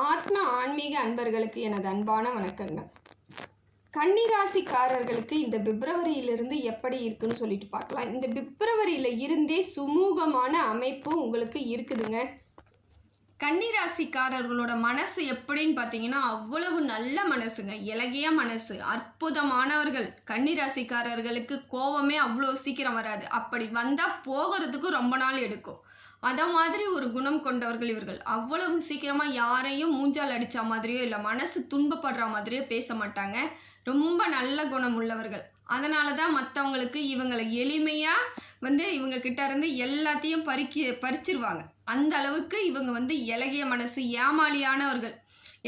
ஆத்ம ஆன்மீக அன்பர்களுக்கு எனது அன்பான வணக்கங்கள். கன்னிராசிக்காரர்களுக்கு இந்த பிப்ரவரியிலிருந்து எப்படி இருக்குன்னு சொல்லிட்டு பார்க்கலாம். இந்த பிப்ரவரியில் இருந்தே சுமூகமான அமைப்பு உங்களுக்கு இருக்குதுங்க. கன்னிராசிக்காரர்களோட மனசு எப்படின்னு பார்த்தீங்கன்னா அவ்வளவு நல்ல மனசுங்க. இலகிய மனசு. அற்புதமானவர்கள். கன்னிராசிக்காரர்களுக்கு கோவமே அவ்வளோ சீக்கிரம் வராது. அப்படி வந்தால் போகிறதுக்கு ரொம்ப நாள் எடுக்கும். அத மாதிரி ஒரு குணம் கொண்டவர்கள் இவர்கள். அவ்வளவு சீக்கிரமாக யாரையும் மூஞ்சால் அடித்த மாதிரியோ இல்லை மனசு துன்பப்படுற மாதிரியோ பேச மாட்டாங்க. ரொம்ப நல்ல குணம் உள்ளவர்கள். அதனால தான் மற்றவங்களுக்கு இவங்களை எளிமையாக வந்து இவங்க கிட்ட இருந்து எல்லாத்தையும் பறிக்கி பறிச்சிருவாங்க. அந்த அளவுக்கு இவங்க வந்து இலகிய மனசு ஏமாளியானவர்கள்.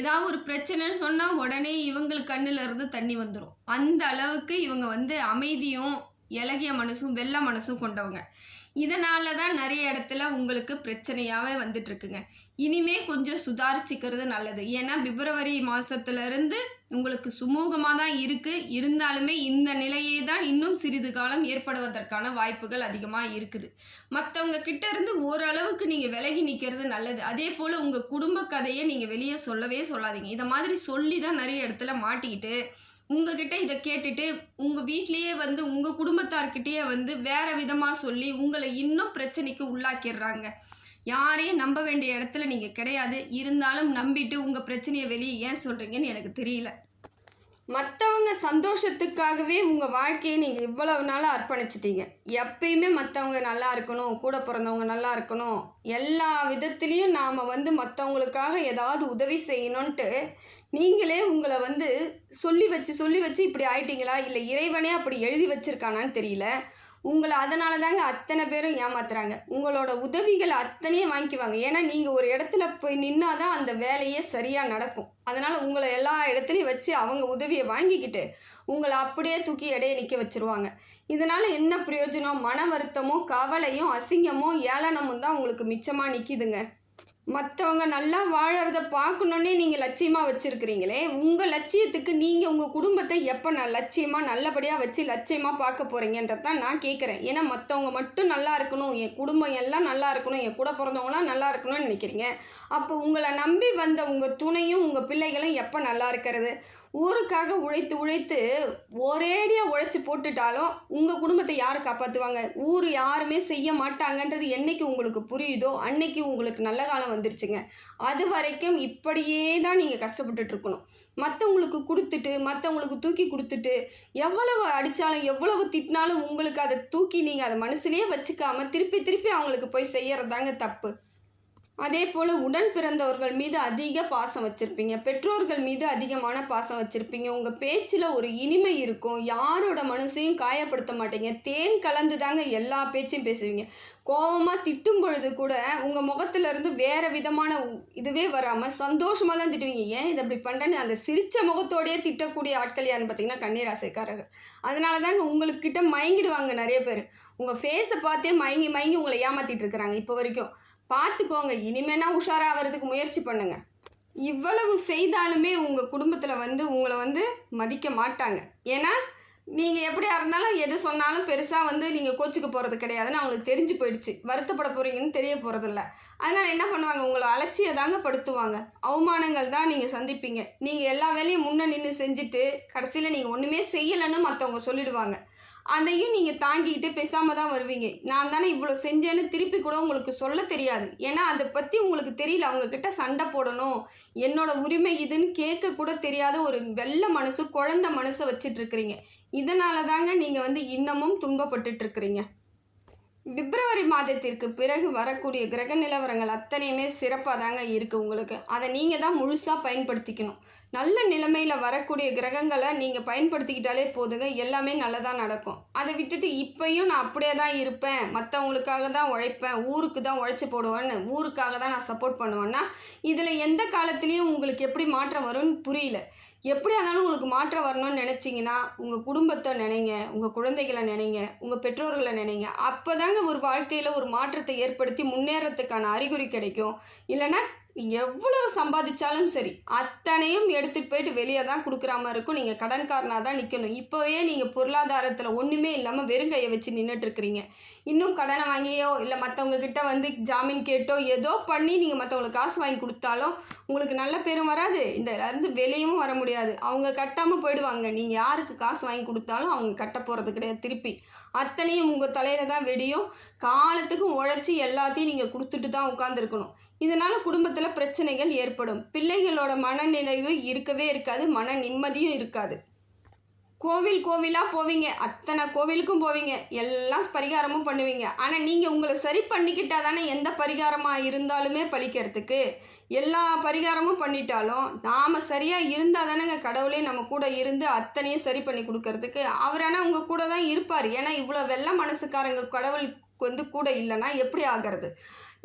ஏதாவது ஒரு பிரச்சனைன்னு சொன்னால் உடனே இவங்களுக்கு கண்ணுல இருந்து தண்ணி வந்துடும் அந்த அளவுக்கு இவங்க வந்து அமைதியும் இலகிய மனசும் வெள்ள மனசும் கொண்டவங்க. இதனால தான் நிறைய இடத்துல உங்களுக்கு பிரச்சனையாகவே வந்துட்டுருக்குங்க. இனிமே கொஞ்சம் சுதாரிச்சுக்கிறது நல்லது. ஏன்னா பிப்ரவரி மாதத்துலேருந்து உங்களுக்கு சுமூகமாக தான் இருக்குது இருந்தாலுமே இந்த நிலையே தான் இன்னும் சிறிது காலம் ஏற்படுவதற்கான வாய்ப்புகள் அதிகமாக இருக்குது. மற்றவங்க கிட்ட இருந்து ஓரளவுக்கு நீங்கள் விலகி நிற்கிறது நல்லது. அதே போல் உங்கள் குடும்ப கதையை நீங்கள் வெளியே சொல்லவே சொல்லாதீங்க. இதை மாதிரி சொல்லி தான் நிறைய இடத்துல மாட்டிக்கிட்டு உங்ககிட்ட இதை கேட்டுட்டு உங்கள் வீட்லேயே வந்து உங்கள் குடும்பத்தார்கிட்டயே வந்து வேறு விதமாக சொல்லி உங்களை இன்னும் பிரச்சனைக்கு உள்ளாக்கிடுறாங்க. யாரையும் நம்ப வேண்டிய இடத்துல நீங்கள் கிடையாது. இருந்தாலும் நம்பிட்டு உங்கள் பிரச்சனையை வெளியே ஏன் சொல்கிறீங்கன்னு எனக்கு தெரியல. மற்றவங்க சந்தோஷத்துக்காகவே உங்கள் வாழ்க்கையை நீங்கள் இவ்வளவு நாளாக அர்ப்பணிச்சிட்டீங்க. எப்பயுமே மற்றவங்க நல்லா இருக்கணும் கூட பிறந்தவங்க நல்லா இருக்கணும். எல்லா விதத்துலேயும் நாம் வந்து மற்றவங்களுக்காக ஏதாவது உதவி செய்யணுன்ட்டு நீங்களே உங்களை வந்து சொல்லி வச்சு சொல்லி வச்சு இப்படி ஆயிட்டீங்களா? இல்லை இறைவனே அப்படி எழுதி வச்சுருக்கானான்னு தெரியல. உங்களை அதனால தாங்க அத்தனை பேரும் ஏமாத்துறாங்க. உங்களோட உதவிகள் அத்தனையும் வாங்கிக்குவாங்க. ஏன்னா நீங்கள் ஒரு இடத்துல போய் நின்னாதான் அந்த வேலையே சரியாக நடக்கும். அதனால் உங்களை எல்லா இடத்துலையும் வச்சு அவங்க உதவியை வாங்கிக்கிட்டு உங்களை அப்படியே தூக்கி இடையே நிற்க வச்சுருவாங்க. இதனால் என்ன பிரயோஜனம்? மன வருத்தமும் கவலையும் அசிங்கமும் ஏளனமும் தான் உங்களுக்கு மிச்சமாக நிற்கிதுங்க மற்றவங்க நல்லா வாழறத பார்க்கணுன்னே நீங்கள் லட்சியமாக வச்சுருக்கிறீங்களே உங்கள் லட்சியத்துக்கு நீங்கள் உங்கள் குடும்பத்தை எப்போ நான் லட்சியமாக நல்லபடியாக வச்சு லட்சியமாக பார்க்க போகிறீங்கன்றது தான் நான் கேட்குறேன் ஏன்னா மற்றவங்க மட்டும் நல்லா இருக்கணும் என் குடும்பம் எல்லாம் நல்லா இருக்கணும் என் கூட பிறந்தவங்களாம் நல்லா இருக்கணும்னு நினைக்கிறீங்க. அப்போ உங்களை நம்பி வந்த உங்கள் துணையும் உங்கள் பிள்ளைகளும் எப்போ நல்லா இருக்கிறது? ஊருக்காக உழைத்து உழைத்து ஒரேடியாக உழைச்சி போட்டுட்டாலும் உங்கள் குடும்பத்தை யார் காப்பாற்றுவாங்க ஊர் யாருமே செய்ய மாட்டாங்கன்றது என்றைக்கு உங்களுக்கு புரியுதோ அன்னைக்கு உங்களுக்கு நல்ல காலம் வந்துருச்சுங்க. அது வரைக்கும் இப்படியே தான் நீங்கள் கஷ்டப்பட்டுட்டு இருக்கணும் மற்றவங்களுக்கு கொடுத்துட்டு மற்றவங்களுக்கு தூக்கி கொடுத்துட்டு எவ்வளவு அடித்தாலும் எவ்வளவு திட்டினாலும் உங்களுக்கு அதை தூக்கி நீங்கள் அதை மனசுலேயே வச்சுக்காம திருப்பி திருப்பி அவங்களுக்கு போய் செய்யறதாங்க தப்பு. அதே போல் உடன் பிறந்தவர்கள் மீது அதிக பாசம் வச்சுருப்பீங்க. பெற்றோர்கள் மீது அதிகமான பாசம் வச்சுருப்பீங்க. உங்கள் பேச்சில் ஒரு இனிமை இருக்கும். யாரோட மனசையும் காயப்படுத்த மாட்டீங்க. தேன் கலந்து தாங்க எல்லா பேச்சையும் பேசுவீங்க. கோபமாக திட்டும் பொழுது கூட உங்கள் முகத்துலேருந்து வேறு விதமான இதுவே வராமல் சந்தோஷமாக தான் திட்டுவீங்க. ஏன் இதை இப்படி பண்ணுறேன்னு அந்த சிரித்த முகத்தோடையே திட்டக்கூடிய ஆட்கள் யாருன்னு பார்த்தீங்கன்னா கண்ணீராசைக்காரர்கள் அதனால தாங்க உங்களுக்கிட்ட மயங்கிடுவாங்க நிறைய பேர். உங்கள் ஃபேஸை பார்த்தே மயங்கி மயங்கி உங்களை ஏமாற்றிட்டு இருக்கிறாங்க இப்போ வரைக்கும். பார்த்துக்கோங்க இனிமேனா உஷாராகிறதுக்கு முயற்சி பண்ணுங்க. இவ்வளவு செய்தாலுமே உங்கள் குடும்பத்தில் வந்து உங்களை வந்து மதிக்க மாட்டாங்க. ஏன்னா நீங்கள் எப்படியா இருந்தாலும் எது சொன்னாலும் பெருசாக வந்து நீங்கள் கோச்சுக்க போகிறது கிடையாதுன்னு அவங்களுக்கு தெரிஞ்சு போயிடுச்சு. வருத்தப்பட போகிறீங்கன்னு தெரிய போகிறதில்ல அதனால் என்ன பண்ணுவாங்க? உங்களை அலட்சிய தாங்க படுத்துவாங்க. அவமானங்கள் தான் நீங்கள் சந்திப்பீங்க. நீங்கள் எல்லா வேலையும் முன்னே நின்று செஞ்சுட்டு கடைசியில் நீங்கள் ஒன்றுமே செய்யலைன்னு மற்றவங்க சொல்லிடுவாங்க. அதையும் நீங்கள் தாங்கிக்கிட்டு பேசாமல் தான் வருவீங்க. நான் தானே இவ்வளோ செஞ்சேன்னு திருப்பி கூட உங்களுக்கு சொல்ல தெரியாது. ஏன்னா அதை பற்றி உங்களுக்கு தெரியல. அவங்கக்கிட்ட சண்டை போடணும். என்னோட உரிமை இதுன்னு கேட்க கூட தெரியாத ஒரு வெள்ளை மனசு குழந்த மனசை வச்சிட்ருக்கிறீங்க இதனால தாங்க நீங்கள் வந்து இன்னமும் துன்பப்பட்டுட்ருக்குறீங்க பிப்ரவரி மாதத்திற்கு பிறகு வரக்கூடிய கிரக நிலவரங்கள் அத்தனையுமே சிறப்பாக தாங்க இருக்குது உங்களுக்கு. அதை நீங்கள் தான் முழுசாக பயன்படுத்திக்கணும். நல்ல நிலைமையில் வரக்கூடிய கிரகங்களை நீங்கள் பயன்படுத்திக்கிட்டாலே போதுங்க. எல்லாமே நல்லதாக நடக்கும். அதை விட்டுட்டு இப்பையும் நான் அப்படியே தான் இருப்பேன். மற்றவங்களுக்காக தான் உழைப்பேன். ஊருக்கு தான் உழைச்சி போடுவேன்னு ஊருக்காக தான் நான் சப்போர்ட் பண்ணுவேன்னா இதில் எந்த காலத்துலேயும் உங்களுக்கு எப்படி மாற்றம் வரும்னு புரியல. எப்படி ஆனாலும் உங்களுக்கு மாற்றம் வரணும்னு நினச்சிங்கன்னா உங்கள் குடும்பத்தை நினைங்க உங்கள் குழந்தைகளை நினைங்க உங்கள் பெற்றோர்களை நினைங்க. அப்போ தாங்க ஒரு வாழ்க்கையில் ஒரு மாற்றத்தை ஏற்படுத்தி முன்னேறத்துக்கான அறிகுறி கிடைக்கும். இல்லைன்னா நீங்கள் எவ்வளோ சம்பாதிச்சாலும் சரி அத்தனையும் எடுத்துகிட்டு போயிட்டு வெளியே தான் கொடுக்குற மாதிரி இருக்கும். நீங்கள் கடன்காரனாக தான் நிற்கணும் இப்போவே நீங்கள் பொருளாதாரத்தில் ஒன்றுமே இல்லாமல் வெறும் கையை வச்சு நின்றுட்டுருக்கிறீங்க இன்னும் கடனை வாங்கியோ இல்லை மற்றவங்கக்கிட்ட வந்து ஜாமீன் கேட்டோ ஏதோ பண்ணி நீங்கள் மற்றவங்களுக்கு காசு வாங்கி கொடுத்தாலும் உங்களுக்கு நல்ல பேரும் வராது. இந்த இருந்து வெளியும் வர முடியாது. அவங்க கட்டாமல் போயிடுவாங்க. நீங்கள் யாருக்கு காசு வாங்கி கொடுத்தாலும் அவங்க கட்ட போகிறது கிடையாது திருப்பி. அத்தனையும் உங்கள் தலையில் தான் வெடியும். காலத்துக்கும் உழைச்சி எல்லாத்தையும் நீங்கள் கொடுத்துட்டு தான் உட்காந்துருக்கணும் இதனால் குடும்பத்தில் பிரச்சனைகள் ஏற்படும். பிள்ளைகளோட மனநிறைவு இருக்கவே இருக்காது மன நிம்மதியும் இருக்காது. கோவில் கோவிலாக போவீங்க அத்தனை கோவிலுக்கும் போவீங்க எல்லாம் பரிகாரமும் பண்ணுவீங்க. ஆனால் நீங்கள் உங்களை சரி பண்ணிக்கிட்டா தானே எந்த பரிகாரமாக இருந்தாலுமே பழிக்கிறதுக்கு. எல்லா பரிகாரமும் பண்ணிட்டாலும் நாம் சரியாக இருந்தால் தானேங்க கடவுளே நம்ம கூட இருந்து அத்தனையும் சரி பண்ணி கொடுக்கறதுக்கு. அவர் ஆனால் உங்கள் கூட தான் இருப்பார். ஏன்னா இவ்வளோ வெள்ள மனசுக்காரங்க கடவுளுக்கு வந்து கூட இல்லைன்னா எப்படி ஆகிறது?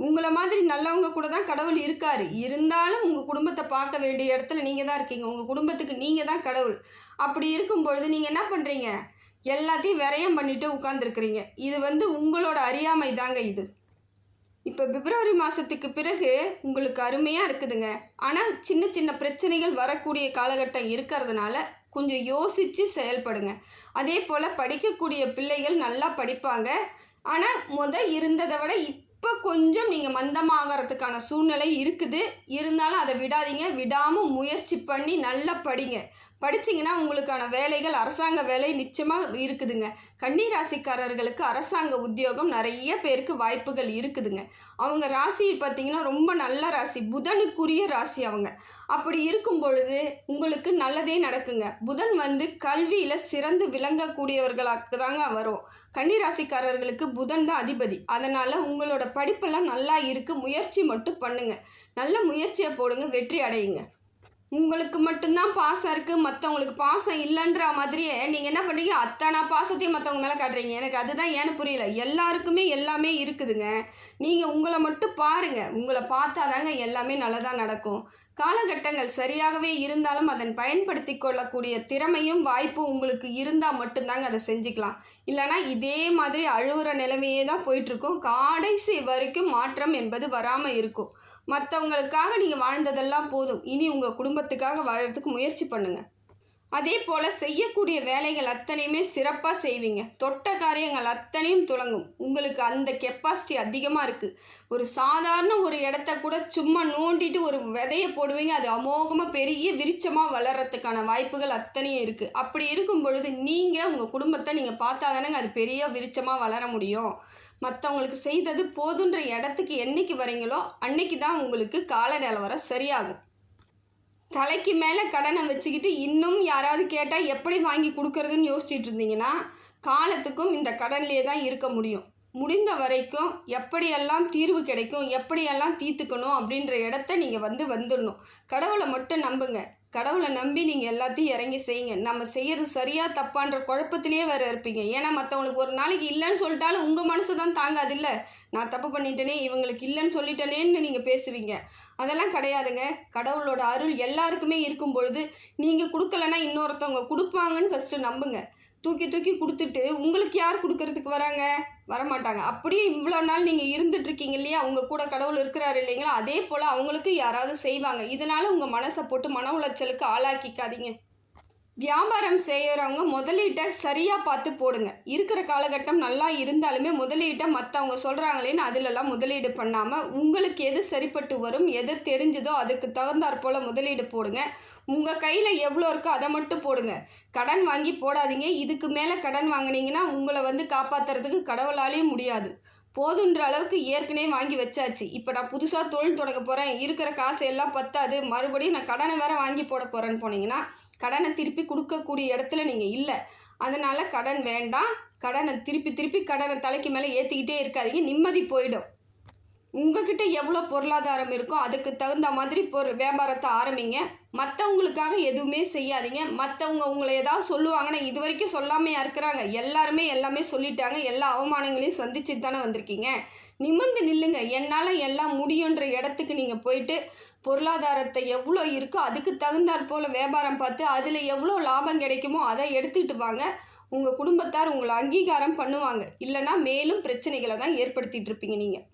உங்களை மாதிரி நல்லவங்க கூட தான் கடவுள் இருக்காரு. இருந்தாலும் உங்கள் குடும்பத்தை பார்க்க வேண்டிய இடத்துல நீங்கள் தான் இருக்கீங்க. உங்கள் குடும்பத்துக்கு நீங்கள் தான் கடவுள். அப்படி இருக்கும் பொழுது நீங்கள் என்ன பண்ணுறீங்க எல்லாத்தையும் விரயம் பண்ணிட்டு உட்காந்துருக்குறீங்க இது வந்து உங்களோட அறியாமை தாங்க இது. இப்போ பிப்ரவரி மாதத்துக்கு பிறகு உங்களுக்கு அருமையாக இருக்குதுங்க. ஆனால் சின்ன சின்ன பிரச்சனைகள் வரக்கூடிய காலகட்டம் இருக்கிறதுனால கொஞ்சம் யோசித்து செயல்படுங்க. அதே போல் படிக்கக்கூடிய பிள்ளைகள் நல்லா படிப்பாங்க. ஆனால் முத இருந்ததை விட இப்போ கொஞ்சம் நீங்கள் மந்தமாகறதுக்கான சூழ்நிலை இருக்குது. இருந்தாலும் அதை விடாதீங்க. விடாமல் முயற்சி பண்ணி நல்லா படிங்க. படிச்சிங்கன்னா உங்களுக்கான வேலைகள் அரசாங்க வேலை நிச்சயமாக இருக்குதுங்க. கன்னி ராசிக்காரர்களுக்கு அரசாங்க உத்தியோகம் நிறைய பேருக்கு வாய்ப்புகள் இருக்குதுங்க. அவங்க ராசி பார்த்தீங்கன்னா ரொம்ப நல்ல ராசி. புதனுக்குரிய ராசி அவங்க. அப்படி இருக்கும் பொழுது உங்களுக்கு நல்லதே நடக்குங்க. புதன் வந்து கல்வியில் சிறந்து விளங்கக்கூடியவர்களாக தாங்க வரும். கன்னி ராசிக்காரர்களுக்கு புதன் தான் அதிபதி. அதனால் உங்களோட படிப்பெல்லாம் நல்லா இருக்குது முயற்சி மட்டும் பண்ணுங்கள் நல்ல முயற்சியை போடுங்க. வெற்றி அடையுங்க. உங்களுக்கு மட்டும்தான் பாசம் இருக்குது மற்றவங்களுக்கு பாசம் இல்லைன்ற மாதிரியே நீங்கள் என்ன பண்ணுறீங்க அத்தனை பாசத்தையும் மற்றவங்க மேலே காட்டுறீங்க. எனக்கு அதுதான் ஏன்னு புரியல. எல்லாருக்குமே எல்லாமே இருக்குதுங்க. நீங்கள் உங்களை மட்டும் பாருங்கள் உங்களை பார்த்தா தாங்க எல்லாமே நல்லதாக நடக்கும். காலகட்டங்கள் சரியாகவே இருந்தாலும் அதன் பயன்படுத்தி கொள்ளக்கூடிய திறமையும் வாய்ப்பும் உங்களுக்கு இருந்தால் மட்டும்தாங்க அதை செஞ்சுக்கலாம். இல்லைனா இதே மாதிரி அழுகுற நிலைமையே தான் போயிட்டுருக்கும் கடைசி வரைக்கும் மாற்றம் என்பது வராமல் இருக்கும். மற்றவங்களுக்காக நீங்கள் வாழ்ந்ததெல்லாம் போதும். இனி உங்கள் குடும்பத்துக்காக வாழறதுக்கு முயற்சி பண்ணுங்கள் அதே போல் செய்யக்கூடிய வேலைகள் அத்தனையுமே சிறப்பாக செய்வீங்க. தொட்ட காரியங்கள் அத்தனையும் துளங்கும். உங்களுக்கு அந்த கெப்பாசிட்டி அதிகமாக இருக்குது ஒரு சாதாரண ஒரு இடத்த கூட சும்மா நோண்டிட்டு ஒரு விதையை போடுவீங்க. அது அமோகமாக பெரிய விருச்சமாக வளர்கிறதுக்கான வாய்ப்புகள் அத்தனையும் இருக்குது அப்படி இருக்கும் பொழுது நீங்கள் உங்கள் குடும்பத்தை நீங்கள் பார்த்தா தானேங்க அது பெரிய விருச்சமாக வளர முடியும். மற்றவங்களுக்கு செய்தது போதுன்ற இடத்துக்கு என்னைக்கு வரீங்களோ அன்னைக்கு தான் உங்களுக்கு கால நிலவரம் சரியாகும். தலைக்கு மேலே கடனை வச்சுக்கிட்டு இன்னும் யாராவது கேட்டால் எப்படி வாங்கி கொடுக்கறதுன்னு யோசிச்சுட்டு இருந்தீங்கன்னா காலத்துக்கும் இந்த கடன்லேயே தான் இருக்க முடியும். முடிந்த வரைக்கும் எப்படியெல்லாம் தீர்வு கிடைக்கும் எப்படியெல்லாம் தீர்த்துக்கணும் அப்படின்ற இடத்த நீங்கள் வந்து வந்துடணும். கடவுளை மட்டும் நம்புங்க. கடவுளை நம்பி நீங்கள் எல்லாத்தையும் இறங்கி செய்யுங்க. நம்ம செய்கிறது சரியாக தப்பான்ற குழப்பத்திலேயே வேறு இருப்பீங்க. ஏன்னா மற்றவங்களுக்கு ஒரு நாளைக்கு இல்லைன்னு சொல்லிட்டாலும் உங்கள் மனசு தான் தாங்காது இல்லை நான் தப்பு பண்ணிட்டேனே இவங்களுக்கு இல்லைன்னு சொல்லிட்டேனேன்னு நீங்கள் பேசுவீங்க. அதெல்லாம் கிடையாதுங்க. கடவுளோட அருள் எல்லாருக்குமே இருக்கும் பொழுது நீங்கள் கொடுக்கலன்னா இன்னொருத்தவங்க கொடுப்பாங்கன்னு ஃபஸ்ட்டு நம்புங்க. தூக்கி தூக்கி கொடுத்துட்டு உங்களுக்கு யார் கொடுக்கறதுக்கு வராங்க? வரமாட்டாங்க. அப்படியே இவ்வளோ நாள் நீங்கள் இருந்துட்டு இருக்கீங்க இல்லையா? அவங்க கூட கடவுள் இருக்கிறாரு இல்லைங்களா? அதே போல் அவங்களுக்கு யாராவது செய்வாங்க. இதனால் உங்கள் மனசை போட்டு மன உளைச்சலுக்கு ஆளாக்கிக்காதீங்க. வியாபாரம் செய்கிறவங்க முதலீட்டை சரியாக பார்த்து போடுங்க. இருக்கிற காலகட்டம் நல்லா இருந்தாலுமே முதலீட்டை மற்றவங்க சொல்கிறாங்களேன்னு அதிலெல்லாம் முதலீடு பண்ணாமல் உங்களுக்கு எது சரிப்பட்டு வரும் எது தெரிஞ்சதோ அதுக்கு தகுந்தாற் போல் முதலீடு போடுங்க. உங்கள் கையில் எவ்வளோ இருக்கோ அதை மட்டும் போடுங்க. கடன் வாங்கி போடாதீங்க. இதுக்கு மேலே கடன் வாங்கினீங்கன்னா உங்களை வந்து காப்பாற்றுறதுக்கு கடவுளாலேயும் முடியாது. போதுன்ற அளவுக்கு ஏற்கனவே வாங்கி வச்சாச்சு. இப்போ நான் புதுசாக தொழில் தொடங்க போகிறேன் இருக்கிற காசு எல்லாம் பத்தாது. மறுபடியும் நான் கடனை வேற வாங்கி போட போகிறேன்னு போனீங்கன்னா கடனை திருப்பி கொடுக்கக்கூடிய இடத்துல நீங்கள் இல்லை. அதனால் கடன் வேண்டாம். கடனை திருப்பி திருப்பி கடனை தலைக்கு மேலே ஏற்றிக்கிட்டே இருக்காதீங்க. நிம்மதி போயிடும். உங்ககிட்ட எவ்வளோ பொருளாதாரம் இருக்கோ அதுக்கு தகுந்த மாதிரி பொருள் வியாபாரத்தை ஆரம்பிங்க. மற்றவங்களுக்காக எதுவுமே செய்யாதீங்க. மற்றவங்க உங்களை ஏதாவது சொல்லுவாங்கன்னா இது வரைக்கும் சொல்லாமையா இருக்கிறாங்க. எல்லாருமே எல்லாமே சொல்லிட்டாங்க. எல்லா அவமானங்களையும் சந்திச்சுட்டு தானே வந்திருக்கீங்க. நிமிர்ந்து நில்லுங்க. என்னால் எல்லாம் முடியுன்ற இடத்துக்கு நீங்கள் போயிட்டு பொருளாதாரத்தை எவ்வளோ இருக்கோ அதுக்கு தகுந்தாற் போல் வியாபாரம் பார்த்து அதில் எவ்வளோ லாபம் கிடைக்குமோ அதை எடுத்துக்கிட்டு வாங்க. உங்கள் குடும்பத்தார் உங்களை அங்கீகாரம் பண்ணுவாங்க. இல்லைன்னா மேலும் பிரச்சனைகளை தான் ஏற்படுத்திகிட்டு இருப்பீங்க நீங்கள்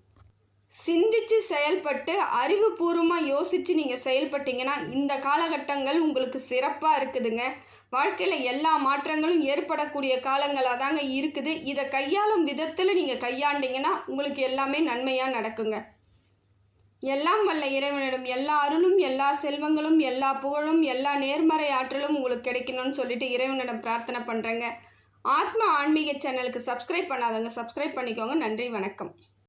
சிந்திச்சு செயல்பட்டு அறிவுபூர்வமாக யோசித்து நீங்கள் செயல்பட்டீங்கன்னா இந்த காலகட்டங்கள் உங்களுக்கு சிறப்பாக இருக்குதுங்க. வாழ்க்கையில் எல்லா மாற்றங்களும் ஏற்படக்கூடிய காலங்களாக தாங்க இருக்குது. இதை கையாளும் விதத்தில் நீங்கள் கையாண்டிங்கன்னா உங்களுக்கு எல்லாமே நன்மையாக நடக்குங்க. எல்லாம் வல்ல இறைவனிடம் எல்லா அருளும் எல்லா செல்வங்களும் எல்லா புகழும் எல்லா நேர்மறை ஆற்றலும் உங்களுக்கு கிடைக்கணும்னு சொல்லிட்டு இறைவனிடம் பிரார்த்தனை பண்ணுறேங்க ஆத்மா ஆன்மீக சேனலுக்கு சப்ஸ்கிரைப் பண்ணாதவங்க சப்ஸ்கிரைப் பண்ணிக்கோங்க. நன்றி வணக்கம்.